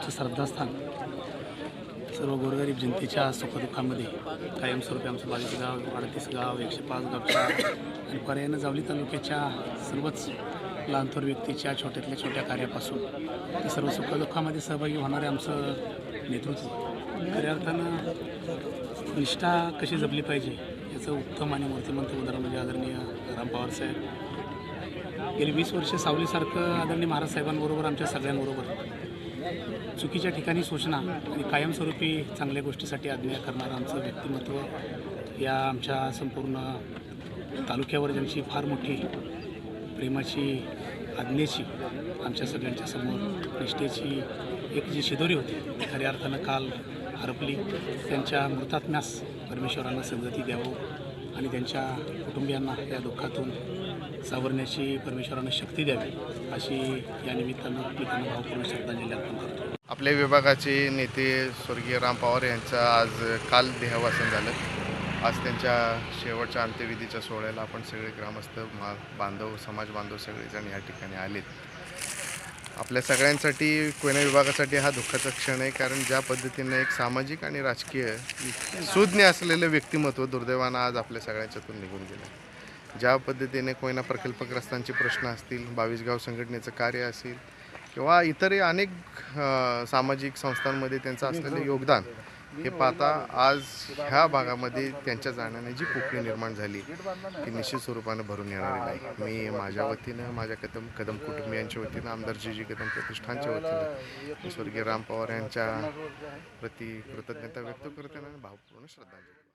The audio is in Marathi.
आमचं श्रद्धास्थान. सर्व गोरगरीब जनतेच्या सुखदुःखामध्ये कायमस्वरूपी आमचं बावीस गाव अडतीस गाव एकशे पाच गावच्या आणि पर्यायानं जावली तालुक्याच्या सर्वच लहानथोर व्यक्तीच्या छोट्यातल्या छोट्या कार्यापासून ते सर्व सुखदुःखामध्ये सहभागी होणारे आमचं नेतृत्व. खऱ्या अर्थानं निष्ठा कशी जपली पाहिजे याचं उत्तम आणि मूर्तिमंत उदाहरण म्हणजे आदरणीय राम पवार साहेब. गेली वीस वर्ष सावलीसारखं आदरणीय महाराज साहेबांबरोबर आमच्या सगळ्यांबरोबर चुकीच्या ठिकाणी सूचना आणि कायमस्वरूपी चांगल्या गोष्टीसाठी आज्ञा करणारं आमचं व्यक्तिमत्व या आमच्या संपूर्ण तालुक्यावर ज्यांची फार मोठी प्रेमाची आज्ञेची आमच्या सगळ्यांच्या समोर निष्ठेची एक जी शिदोरी होती खऱ्या अर्थानं काल हरपली. त्यांच्या मृतात्म्यास परमेश्वरांना संगती द्यावं आणि त्यांच्या कुटुंबियांना या दुःखातून सावरण्याची परमेश्वरानं शक्ती द्यावी अशी या निमित्तानं मी त्यांना भावपूर्ण श्रद्धांजली अर्पण करतो. आपल्या विभागाचे नेते स्वर्गीय राम पवार यांचं आज काल देहवासन झालं. आज त्यांच्या शेवटच्या अंत्यविधीच्या सोहळ्याला आपण सगळे ग्रामस्थ मा बांधव समाज बांधव सगळेजण या ठिकाणी आलेत. आपल्या सगळ्यांसाठी कोयना विभागासाठी हा दुःखाचा क्षण आहे कारण ज्या पद्धतीनं एक सामाजिक आणि राजकीय सुज्ञ असलेलं व्यक्तिमत्व दुर्दैवानं आज आपल्या सगळ्यांच्यातून निघून गेलं. ज्या पद्धतीने कोयना प्रकल्पग्रस्तांचे प्रश्न असतील बावीसगाव संघटनेचं कार्य असेल किंवा इतरही अनेक सामाजिक संस्थांमध्ये त्यांचं असलेलं योगदान हे पाहता आज ह्या भागामध्ये त्यांच्या जाण्याने जी पोकळी निर्माण झाली ती निश्चित स्वरूपानं भरून येणारी नाही. मी माझ्या वतीनं माझ्या कदम कदम कुटुंबियांच्या वतीनं आमदार जी जी कदम प्रतिष्ठानच्या वतीनं स्वर्गीय राम पवार यांच्या प्रति कृतज्ञता व्यक्त करते आणि भावपूर्ण श्रद्धांजली